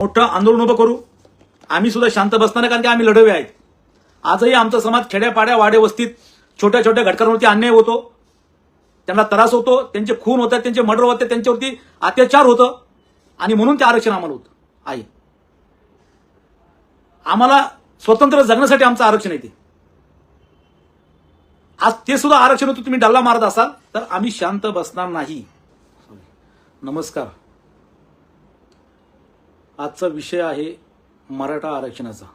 मोठं आंदोलन उभं करू. आम्ही सुद्धा शांत बसणार नाही कारण की आम्ही लढवे आहेत. आजही आमचा समाज खेड्यापाड्या वाडे वस्तीत छोट्या छोट्या घटकांवरती अन्याय होतो. त्यांना त्रास होतो त्यांचे खून होतात त्यांचे मर्डर होते त्यांच्यावरती अत्याचार होतं. आणि म्हणून ते आरक्षण आम्हाला होतं. आहे आम्हाला स्वतंत्र जगण्यासाठी आमचं आरक्षण येते आज ते सुद्धा आरक्षण होतं तुम्ही डल्ला मारत असाल तर आम्ही शांत बसणार नाही. नमस्कार. आजचा विषय आहे मराठा आरक्षणाचा.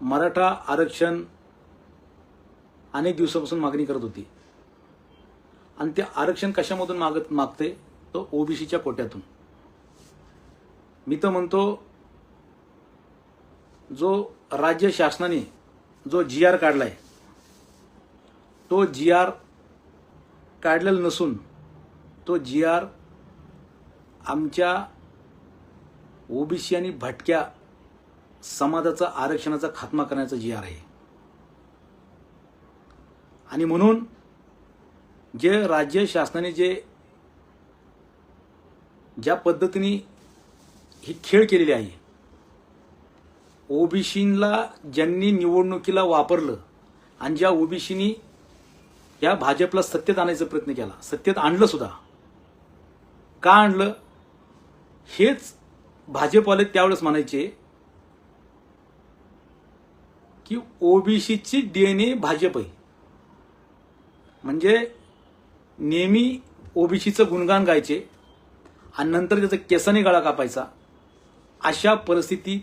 मराठा आरक्षण अनेक दिवसापासून मागणी करत होती. आणि ते आरक्षण कशामधून मागत मागते? तो ओबीसीच्या कोट्यातून. मी तर म्हणतो जो राज्य शासनाने जो जी आर काढलाय तो जी आर काढलेला नसून तो जी आर आमच्या ओबीसी आणि भटक्या समाजाचा आरक्षणाचा खात्मा करण्याचा जी आर आहे. आणि म्हणून जे राज्य शासनाने जे ज्या पद्धतीने ही खेळ केलेली आहे ओबीसीला ज्यांनी निवडणुकीला वापरलं आणि ज्या ओबीसीनी या भाजपला सत्तेत आणायचा प्रयत्न केला सत्तेत आणलं सुद्धा का आणलं? हेच भाजपवाले त्यावेळेस म्हणायचे की ओबीसीची डीएनए भाजप आहे. म्हणजे नेहमी ओबीसीचं गुणगान गायचे आणि नंतर त्याचा केसाने गळा कापायचा. अशा परिस्थितीत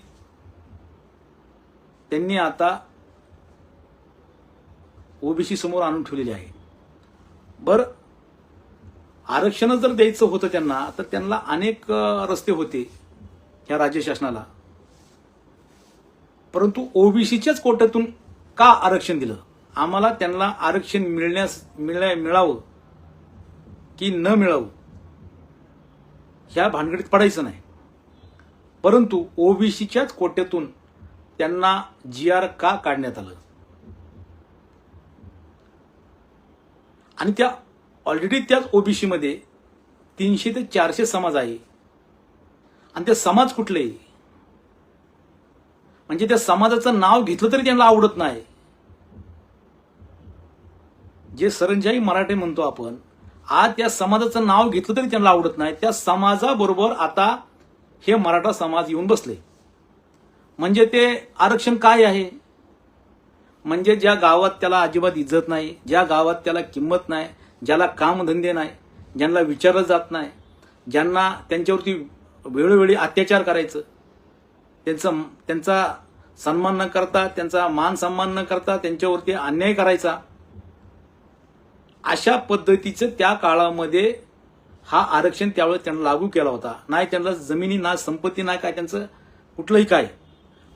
त्यांनी आता ओबीसी समोर आणून ठेवलेली आहे. बर आरक्षण जर द्यायचं होतं त्यांना तर त्यांना अनेक रस्ते होते. या राज्य शासनाला. परंतु ओबीसीच्याच कोट्यातून का आरक्षण दिलं? आम्हाला त्यांना आरक्षण मिळण्यास मिळण्या मिळावं की न मिळावं ह्या भानगडीत पडायचं नाही. परंतु ओबीसीच्याच कोट्यातून त्यांना जी आर का काढण्यात आलं? आणि त्या ऑलरेडी त्याच ओबीसीमध्ये तीनशे ते चारशे समाज आहे. आणि ते समाज कुठले म्हणजे त्या समाजाचं नाव घेतलं तरी त्यांना आवडत नाही. जे सरंजाई मराठे म्हणतो आपण आज त्या समाजाचं नाव घेतलं तरी त्यांना आवडत नाही. त्या समाजाबरोबर आता हे मराठा समाज येऊन बसले. म्हणजे ते आरक्षण काय आहे? म्हणजे ज्या गावात त्याला अजिबात इज्जत नाही ज्या गावात त्याला किंमत नाही ज्याला कामधंदे नाही ज्यांना विचारलं जात नाही ज्यांना त्यांच्यावरती वेळोवेळी अत्याचार करायचं. त्यांचं त्यांचा सन्मान न करता त्यांचा मान सन्मान न करता त्यांच्यावरती अन्याय करायचा. अशा पद्धतीचं त्या काळामध्ये हा आरक्षण त्यावेळेस त्यांना लागू केला होता. नाही त्यांना जमिनी ना संपत्ती नाही काय त्यांचं कुठलंही काय.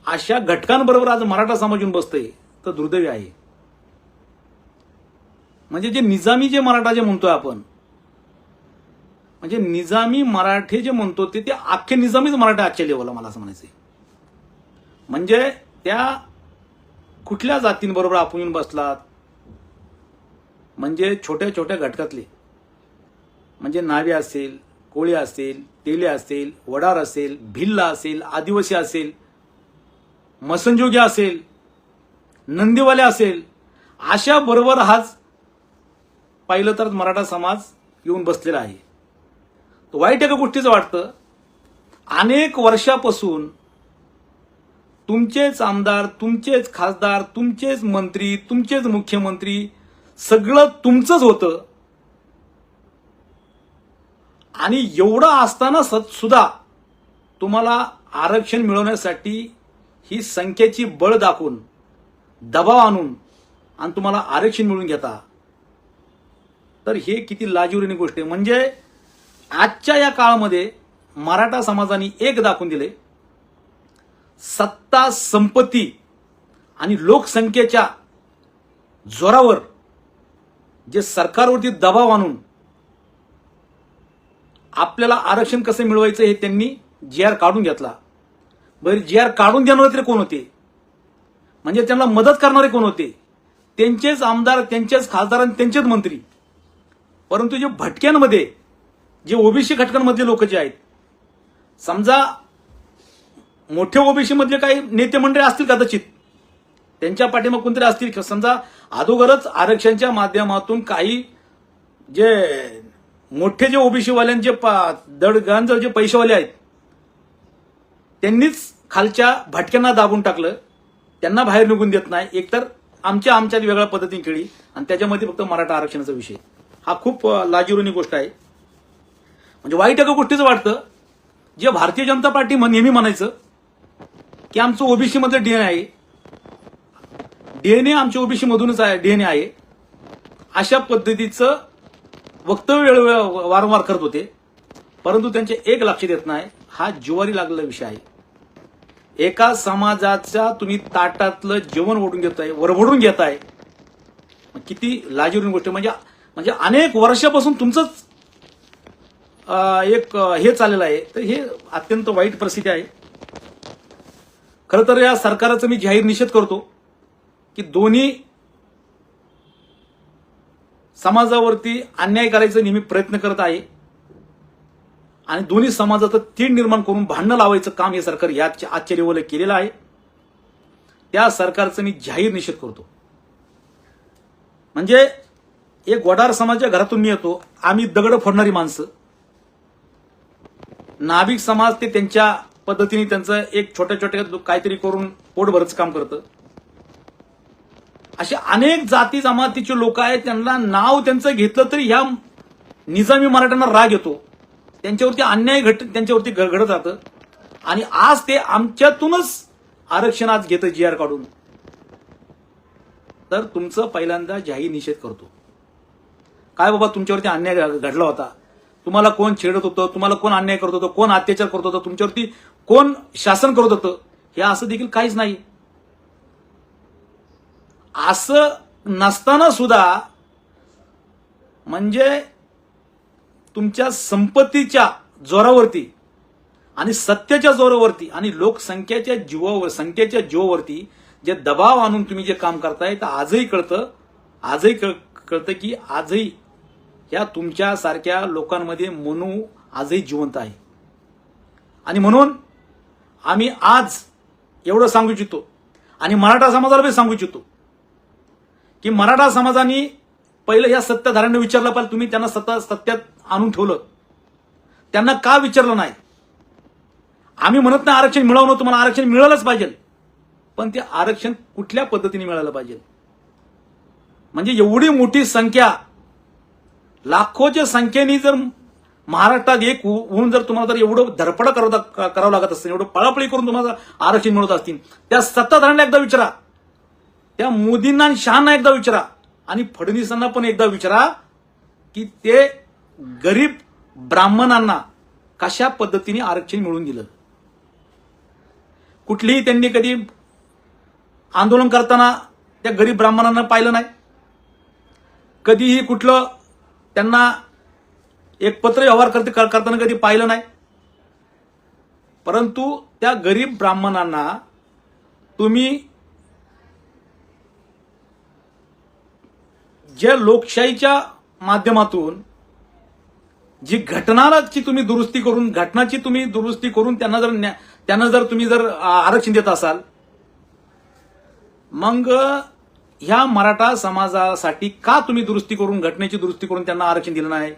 अशा घटकांबरोबर आज मराठा समाज येऊन बसतंय. तर दुर्दैवी आहे. म्हणजे जे निजामी जे मराठा जे म्हणतोय आपण म्हणजे निजामी मराठी जे म्हणतो ते ते अख्खे निजामीच मराठा आजच्या लेवलला मला असं म्हणायचं म्हणजे त्या कुठल्या जातींबरोबर आपण येऊन बसलात? म्हणजे छोट्या छोट्या घटकातले. म्हणजे नावे असेल कोळी असेल तेले असेल वडार असेल भिल्ला असेल आदिवासी असेल मसनजोगी असेल नंदीवाले असेल अशा बरोबर हाच पाहिलं तर मराठा समाज येऊन बसलेला आहे. वाईट एका गोष्टीचं वाटतं. अनेक वर्षापासून तुमचेच आमदार तुमचेच खासदार तुमचेच मंत्री तुमचेच मुख्यमंत्री सगळं तुमचंच होतं. आणि एवढं असताना स सुद्धा तुम्हाला आरक्षण मिळवण्यासाठी ही संख्येची बळ दाखवून दबाव आणून आणि तुम्हाला आरक्षण मिळून घेता. तर हे किती लाजीवरीने गोष्ट आहे. म्हणजे आजच्या या काळामध्ये मराठा समाजाने एक दाखवून दिले. सत्ता संपत्ती आणि लोकसंख्येच्या जोरावर जे सरकारवरती दबाव आणून आपल्याला आरक्षण कसं मिळवायचं हे त्यांनी जी आर काढून घेतला. बरं जी आर काढून देणारे तरी कोण होते? म्हणजे त्यांना मदत करणारे कोण होते? त्यांचेच आमदार त्यांचेच खासदार आणि त्यांचेच मंत्री. परंतु जे भटक्यांमध्ये जे ओबीसी घटकांमधले लोक जे आहेत समजा मोठे ओबीसी मधले काही नेते मंडळी असतील कदाचित त्यांच्या पाठीमाग कोणतरी असतील. समजा अगोदरच आरक्षणच्या माध्यमातून काही जे मोठे जे ओबीसीवाल्यांचे पा- दडगांज जे पैसेवाले आहेत त्यांनीच खालच्या भटक्यांना दाबून टाकलं. त्यांना बाहेर निघून देत नाही. एकतर आमच्या आमच्यात वेगळ्या पद्धतीने खेळी आणि त्याच्यामध्ये फक्त मराठा आरक्षणाचा विषय. हा खूप अ, गोष्ट आहे. म्हणजे वाईट एका गोष्टीचं वाटतं. जे भारतीय जनता पार्टी म्हण- नेहमी म्हणायचं की आमचं ओबीसी मधलं डीएनए आहे. डीएनए आमच्या ओबीसी मधूनच आहे डीएनए आहे. अशा पद्धतीचं वक्तव्य वारंवार करत होते. परंतु त्यांचे एक लक्षात येत नाही हा जिवारी लागलेला विषय आहे. एका समाजाच्या तुम्ही ताटातलं जेवण ओढून घेताय वरवडून घेताय किती लाजीरून गोष्ट. म्हणजे म्हणजे अनेक वर्षापासून तुमचंच एक हे चाललेलं आहे. तर हे अत्यंत वाईट परिस्थिती आहे. खरं तर या सरकाराचा मी जाहीर निषेध करतो की दोन्ही समाजावरती अन्याय करायचा नेहमी प्रयत्न करत आहे. आणि दोन्ही समाजाचं तीड निर्माण करून भांडणं लावायचं काम हे सरकार याच्या आजच्या लेवलला केलेलं आहे. त्या सरकारचा मी जाहीर निषेध करतो. म्हणजे एक वडार समाजाच्या घरातून मी येतो. आम्ही दगड फोडणारी माणसं. नाभिक समाज ते त्यांच्या पद्धतीने त्यांचं एक छोट्या छोट्या काहीतरी करून पोटभरच काम करतं. असे अनेक जाती जमातीचे लोक आहेत त्यांना नाव त्यांचं घेतलं तरी ह्या निजामी मराठ्यांना राग येतो. त्यांच्यावरती अन्याय घट त्यांच्यावरती घडत जातं आणि आज ते आमच्यातूनच आरक्षण आज घेतं जी आर काढून. तर तुमचं पहिल्यांदा जाहीर निषेध करतो. काय बाबा तुमच्यावरती अन्याय घडला होता? तुम्हाला कोण छेडत होतं तुम्हाला कोण अन्याय करत होतं कोण अत्याचार करत होतं तुमच्यावरती कोण शासन करत होतं हे असं देखील काहीच नाही. असं नसताना सुद्धा म्हणजे तुमच्या संपत्तीच्या जोरावरती आणि सत्याच्या जोरावरती आणि लोकसंख्येच्या जीवावर संख्येच्या जीवावरती जे दबाव आणून तुम्ही जे काम करताय तर आजही कळतं आजही कळ- कळतं की आजही या तुमच्यासारख्या लोकांमध्ये मनू आजही जिवंत आहे. आणि म्हणून आम्ही आज एवढं सांगू इच्छितो आणि मराठा समाजाला पण सांगू इच्छितो की मराठा समाजाने पहिलं या सत्ताधाऱ्यांना विचारलं पाहिजे. तुम्ही त्यांना सत्ता सत्यात आणून ठेवलं. त्यांना का विचारलं नाही? आम्ही म्हणत नाही आरक्षण मिळवणं तुम्हाला आरक्षण मिळालंच पाहिजे. पण ते आरक्षण कुठल्या पद्धतीने मिळालं पाहिजे? म्हणजे एवढी मोठी संख्या लाखोच्या संख्येने जर महाराष्ट्रात एक होऊन जर तुम्हाला जर एवढं धडपड करावं करावं लागत असेल एवढं पळापळी करून तुम्हाला आरक्षण मिळत असतील त्या सत्ताधाऱ्यांना एकदा विचारा. त्या मोदींना आणि शहाना एकदा विचारा. आणि फडणवीसांना पण एकदा विचारा की ते गरीब ब्राह्मणांना कशा पद्धतीने आरक्षण मिळवून दिलं. कुठलीही त्यांनी कधी आंदोलन करताना त्या गरीब ब्राह्मणांना पाहिलं नाही. कधीही कुठलं त्यांना एक पत्र व्यवहार करते करताना कधी पाहिलं नाही. परंतु त्या गरीब ब्राह्मणांना तुम्ही ज्या लोकशाहीच्या माध्यमातून जी घटनाची तुम्ही दुरुस्ती करून घटनाची तुम्ही दुरुस्ती करून त्यांना जर न्या- त्यांना जर तुम्ही जर आरक्षण देत असाल मग ह्या मराठा समाजासाठी का तुम्ही दुरुस्ती करून घटनेची दुरुस्ती करून त्यांना आरक्षण दिलं नाही?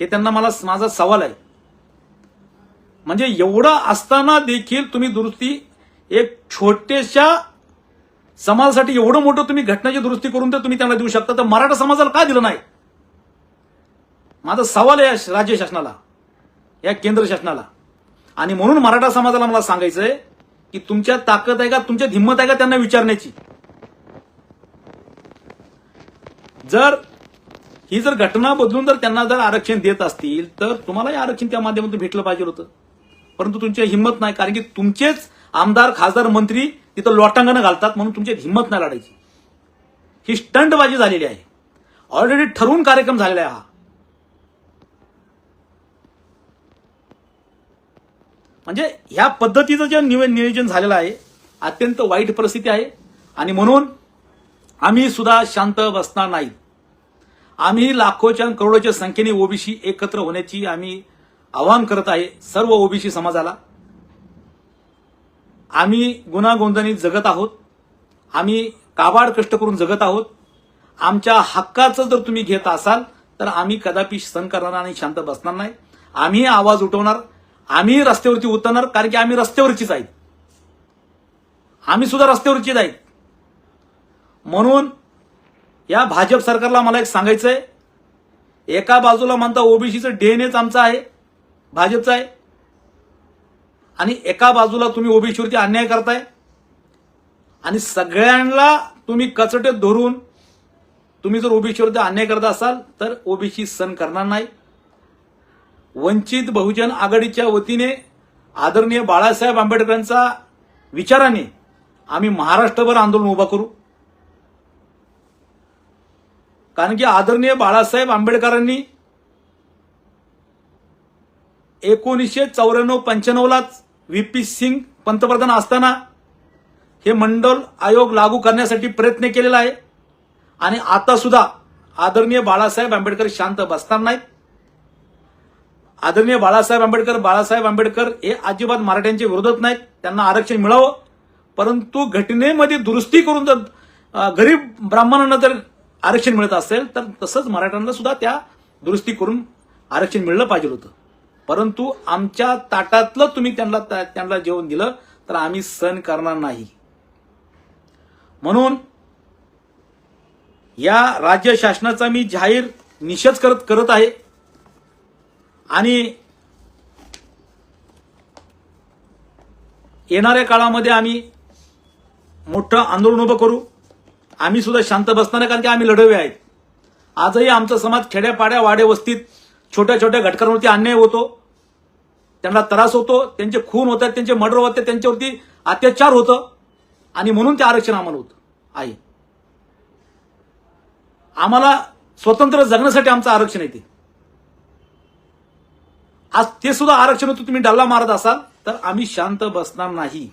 हे त्यांना मला माझा सवाल आहे. म्हणजे एवढं असताना देखील तुम्ही दुरुस्ती एक छोट्याशा समाजासाठी एवढं मोठं तुम्ही घटनाची दुरुस्ती करून तर तुम्ही त्यांना देऊ शकता. तर मराठा समाजाला का दिलं नाही? माझा सवाल आहे या राज्य शासनाला या केंद्र शासनाला. आणि म्हणून मराठा समाजाला मला सांगायचंय की तुमच्या ताकद आहे का तुमच्यात हिंमत आहे का त्यांना विचारण्याची? जर ही जर घटना बदलून जर त्यांना जर आरक्षण देत असतील तर तुम्हालाही आरक्षण त्या माध्यमातून भेटलं पाहिजे होतं. परंतु तुमची हिंमत नाही कारण की तुमचेच आमदार खासदार मंत्री तिथं लोटांगणं घालतात म्हणून तुमची हिंमत नाही लढायची. ही स्टंटबाजी झालेली आहे. ऑलरेडी ठरवून कार्यक्रम झालेला आहे हा. म्हणजे ह्या पद्धतीचं जे नियोजन झालेलं आहे अत्यंत वाईट परिस्थिती आहे. आणि म्हणून आम्ही सुद्धा शांत बसणार नाही. आम्ही लाखोच्या करोडोच्या संख्येने ओबीसी एकत्र होण्याची आम्ही आवाहन करत आहे सर्व ओबीसी समाजाला. आम्ही गुन्हागोंदानी जगत आहोत. आम्ही काबाड कष्ट करून जगत आहोत. आमच्या हक्काचं जर तुम्ही घेत असाल तर आम्ही कदापि सहन करणार आणि शांत बसणार नाही. आम्ही आवाज उठवणार आम्ही रस्त्यावरती उतरणार कारण की आम्ही रस्त्यावरचीच आहेत. आम्ही सुद्धा रस्त्यावरचीच आहेत. म्हणून या भाजप सरकारला मला एक सांगायचंय. एका बाजूला म्हणता ओबीसीचं डीएनएच आमचं आहे भाजपचं आहे. आणि एका बाजूला तुम्ही ओबीसीवरती अन्याय करताय. आणि सगळ्यांना तुम्ही कचटेत धरून तुम्ही जर ओबीसीवरती अन्याय करत असाल तर ओबीसी सण करणार नाही. वंचित बहुजन आघाडीच्या वतीने आदरणीय बाळासाहेब आंबेडकरांचा विचाराने आम्ही महाराष्ट्रभर आंदोलन उभा करू. कारण की आदरणीय बाळासाहेब आंबेडकरांनी एकोणीसशे चौऱ्याण्णव पंच्याण्णवलाच व्ही पी सिंग पंतप्रधान असताना हे मंडल आयोग लागू करण्यासाठी प्रयत्न केलेला आहे. आणि आता सुद्धा आदरणीय बाळासाहेब आंबेडकर शांत बसणार नाहीत. आदरणीय बाळासाहेब आंबेडकर बाळासाहेब आंबेडकर हे अजिबात मराठ्यांच्या विरोधात नाहीत. त्यांना आरक्षण मिळावं. परंतु घटनेमध्ये दुरुस्ती करून जर गरीब ब्राह्मणांना जर आरक्षण मिळत असेल तर तसंच मराठ्यांना सुद्धा त्या दुरुस्ती करून आरक्षण मिळलं पाहिजे होतं. परंतु आमच्या ताटातलं तुम्ही त्यांना त्यांना जेवण दिलं तर आम्ही सण करणार नाही. म्हणून या राज्य शासनाचा मी जाहीर निषेध करत करत आहे. आणि येणाऱ्या काळामध्ये आम्ही मोठं आंदोलन उभं करू. आम्ही सुद्धा शांत बसणार आहे कारण की आम्ही लढवे आहेत. आजही आमचा समाज खेड्यापाड्या वाडे वस्तीत छोट्या छोट्या घटकांवरती अन्याय होतो. त्यांना त्रास होतो त्यांचे खून होतात त्यांचे मर्डर होते त्यांच्यावरती अत्याचार होतं. आणि म्हणून ते आरक्षण आम्हाला होतं. आहे आम्हाला स्वतंत्र जगण्यासाठी आमचं आरक्षण येते आज ते सुद्धा आरक्षण होतं तुम्ही डल्ला मारत असाल तर आम्ही शांत बसणार नाही.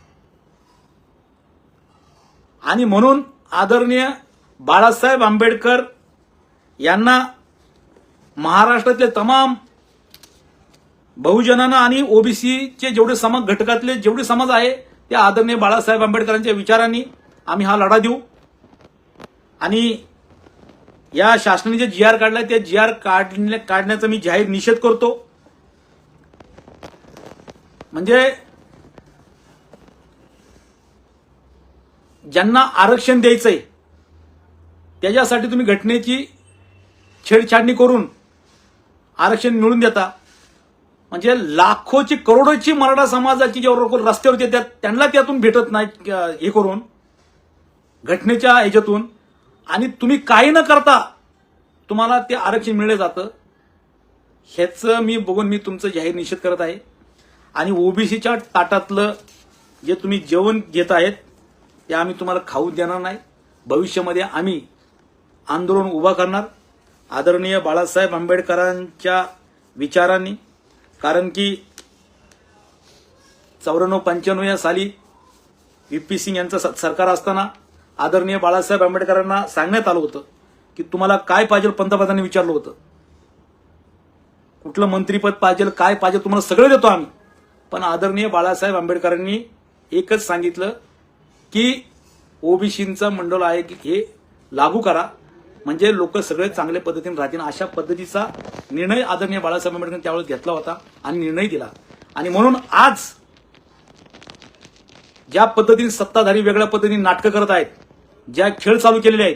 आणि म्हणून आदरणीय बाळासाहेब आंबेडकर यांना महाराष्ट्रातले तमाम बहुजनांना आणि ओबीसीचे जेवढे समाज घटकातले जेवढे समाज आहे त्या आदरणीय बाळासाहेब आंबेडकरांच्या विचारांनी आम्ही हा लढा देऊ. आणि या शासनाने जे जी आर काढलाय त्या जी आर काढण्या काढण्याचा मी जाहीर निषेध करतो. म्हणजे ज्यांना आरक्षण द्यायचंय त्याच्यासाठी तुम्ही घटनेची छेडछाडणी करून आरक्षण मिळून देता. म्हणजे लाखोची करोडोची मराठा समाजाची जे रस्त्यावर येतात त्यांना त्यातून भेटत नाही हे करून घटनेच्या ह्याच्यातून. आणि तुम्ही काही न करता तुम्हाला ते आरक्षण मिळलं जातं. ह्याचं मी बघून मी तुमचं जाहीर निषेध करत आहे. आणि ओबीसीच्या ताटातलं जे तुम्ही जेवण घेत आहेत ते आम्ही तुम्हाला खाऊ देणार नाही. भविष्यामध्ये आम्ही आंदोलन उभा करणार. आदरणीय बाळासाहेब आंबेडकरांच्या विचारांनी कारण की चौऱ्याण्णव पंच्याण्णव या साली व्ही पी सिंग यांचं स- सरकार असताना आदरणीय बाळासाहेब आंबेडकरांना सांगण्यात आलं होतं की तुम्हाला काय पाहिजे पंतप्रधानांनी विचारलं होतं. कुठलं मंत्रीपद पाहिजे काय पाहिजे तुम्हाला सगळं देतो आम्ही. पण आदरणीय बाळासाहेब आंबेडकरांनी एकच सांगितलं की ओबीसींचं मंडळ आहे की हे लागू करा. म्हणजे लोक सगळे चांगल्या पद्धतीने राहतील. अशा पद्धतीचा निर्णय आदरणीय बाळासाहेब आंबेडकर त्यावेळेस घेतला होता आणि निर्णय दिला. आणि म्हणून आज ज्या पद्धतीने सत्ताधारी वेगळ्या पद्धतीने नाटकं करत आहेत ज्या खेळ चालू केलेले आहेत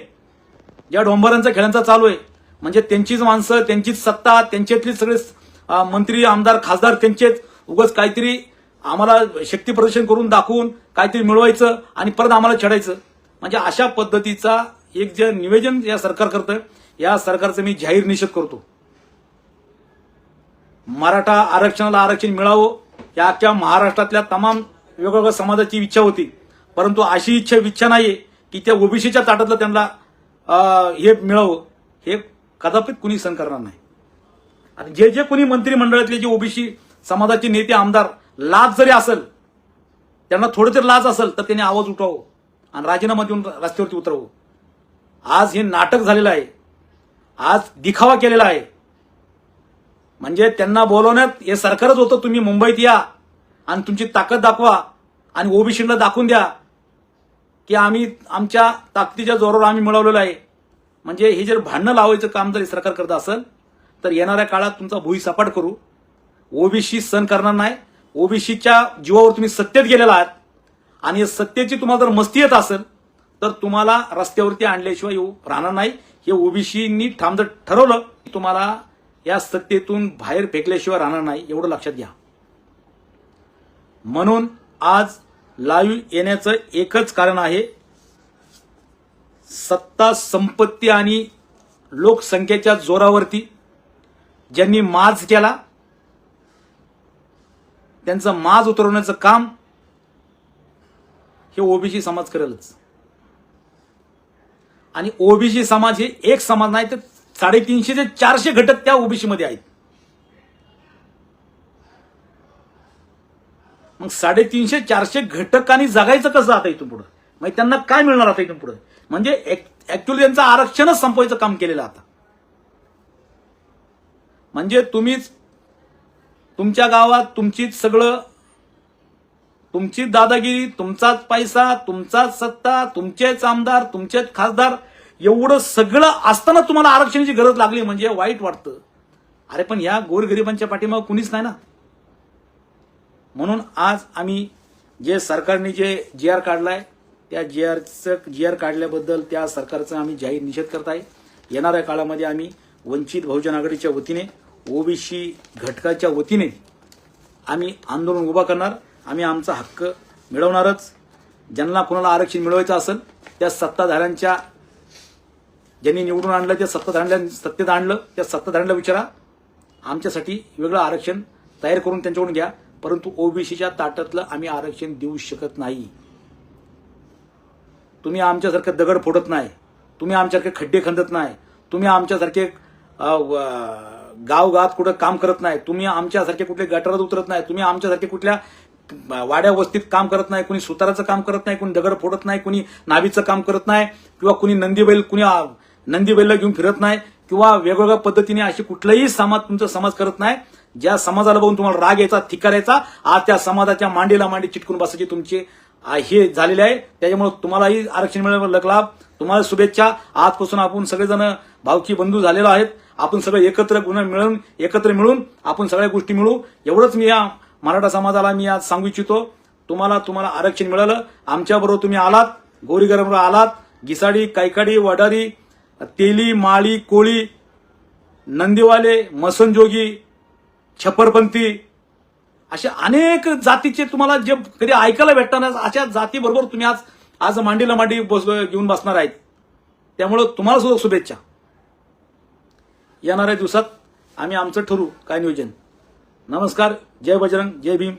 ज्या डोंबरांचा खेळांचा चालू आहे म्हणजे त्यांचीच माणसं त्यांचीच सत्ता त्यांच्यातली सगळे मंत्री आमदार खासदार त्यांचेच उगाच काहीतरी आम्हाला शक्ती प्रदर्शन करून दाखवून काहीतरी मिळवायचं आणि परत आम्हाला चढायचं म्हणजे अशा पद्धतीचा एक जे निवेदन या सरकार करतं या सरकारचं मी जाहीर निषेध करतो. मराठा आरक्षणाला आरक्षण मिळावं या अख्ख्या महाराष्ट्रातल्या तमाम वेगवेगळ्या समाजाची इच्छा होती. परंतु अशी इच्छा इच्छा नाहीये की त्या ओबीसीच्या ताटातलं त्यांना हे मिळावं. हे कदापित कुणी सण करणार नाही. आणि जे जे कोणी मंत्रिमंडळातले जे ओबीसी समाजाचे नेते आमदार लाज जरी असेल त्यांना थोडं तरी लाज असेल तर त्यांनी आवाज उठवावं आणि राजीनामा देऊन रस्त्यावरती उतरवू. आज हे नाटक झालेलं आहे. आज दिखावा केलेला आहे. म्हणजे त्यांना बोलवण्यात हे सरकारच होतं तुम्ही मुंबईत या आणि तुमची ताकद दाखवा आणि ओबीसीला दाखवून द्या की आम्ही आमच्या ताकदीच्या जोरावर आम्ही मिळवलेलं आहे. म्हणजे हे जर भांडणं लावायचं काम जर सरकार करत असेल तर येणाऱ्या काळात तुमचा भुई सपाट करू. ओबीसी सण करणार नाही. ओबीसीच्या जीवावर तुम्ही सत्तेत गेलेला आहात आणि या सत्तेची तुम्हाला जर मस्ती येत असेल तर तुम्हाला रस्त्यावरती आणल्याशिवाय येऊ राहणार नाही. हे ओबीसीनी ठाम जर ठरवलं की तुम्हाला या सत्तेतून बाहेर फेकल्याशिवाय राहणार नाही एवढं लक्षात घ्या. म्हणून आज लाईव्ह येण्याचं एकच कारण आहे सत्ता संपत्ती आणि लोकसंख्येच्या जोरावरती ज्यांनी माज केला त्यांचं माज उतरवण्याचं काम हे ओबीसी समाज करेलच. आणि ओबीसी समाज हे एक समाज नाही तर साडेतीनशे ते चारशे घटक त्या ओबीसी मध्ये आहेत. मग साडेतीनशे चारशे घटकांनी जगायचं कसं आता इथून पुढं? मग त्यांना काय मिळणार आता इथून पुढे? म्हणजे ऍक्च्युली त्यांचं आरक्षणच संपवायचं काम केलेलं आता. म्हणजे तुम्हीच तुमच्या गावात तुमचीच सगळं तुमचीच दादागिरी तुमचाच पैसा तुमचाच सत्ता तुमचेच आमदार तुमचेच खासदार एवढं सगळं असताना तुम्हाला आरक्षणाची गरज लागली म्हणजे वाईट वाटतं. अरे पण या गोरगरिबांच्या पाठीमागं कुणीच नाही ना? म्हणून आज आम्ही जे सरकारने जे जी आर काढलाय त्या जी आरचं जी आर काढल्याबद्दल त्या सरकारचा आम्ही जाहीर निषेध करत आहे. येणाऱ्या काळामध्ये आम्ही वंचित बहुजन आघाडीच्या वतीने ओबीसी घटकाच्या वतीने आम्ही आंदोलन उभा करणार आम्ही आमचा हक्क मिळवणारच. ज्यांना कोणाला आरक्षण मिळवायचं असेल त्या सत्ताधाऱ्यांच्या ज्यांनी निवडून आणलं त्या सत्ताधाऱ्यांना सत्तेत आणलं त्या सत्ताधाऱ्यांना विचारा. आमच्यासाठी वेगळं आरक्षण तयार करून त्यांच्याकडून घ्या परंतु ओबीसीच्या ताटातलं आम्ही आरक्षण देऊ शकत नाही. तुम्ही आमच्यासारखं दगड फोडत नाही. तुम्ही आमच्यासारखे खड्डे खंदत नाही. तुम्ही आमच्यासारखे गावगावात कुठं काम करत नाही तुम्ही आमच्यासारखे कुठले गटारात उतरत नाही तुम्ही आमच्यासारखे कुठल्या वाड्या वस्तीत काम करत नाही कुणी सुताराचं काम करत नाही कुणी दगड फोडत नाही कुणी नावीचं काम करत नाही किंवा कुणी नंदीबैल कुणी आ, नंदीबैलला घेऊन फिरत नाही किंवा वेगवेगळ्या पद्धतीने अशी कुठलाही समाज तुमचा समाज करत नाही ज्या समाजाला बघून तुम्हाला राग यायचा थिकार यायचा आज त्या समाजाच्या मांडीला मांडी चिटकून बसायची तुमची हे झालेले आहे. त्याच्यामुळे तुम्हालाही आरक्षण मिळालं लाभ तुम्हाला शुभेच्छा. आजपासून आपण सगळेजण भावकी बंधू झालेलो आहेत. आपण सगळे एकत्र गुन्हा मिळून एकत्र मिळून आपण सगळ्या गोष्टी मिळू. एवढंच मी या मराठा समाजाला मी आज सांगू इच्छितो. तुम्हाला तुम्हाला आरक्षण मिळालं. आमच्याबरोबर तुम्ही आलात. गोरीगरबरोबर आलात. गिसाडी कायकाडी वडारी तेली माळी कोळी नंदीवाले मसनजोगी छप्परपंथी अशा अनेक जातीचे तुम्हाला जे कधी ऐकायला भेटणार अशा जातीबरोबर तुम्ही आज आज मांडीला मांडी बस घेऊन बसणार आहेत. त्यामुळं तुम्हाला सुद्धा शुभेच्छा. येणाऱ्या दिवसात आम्ही आमचं ठरू. काय नियोजन? नमस्कार. जय बजरंग. जय भीम.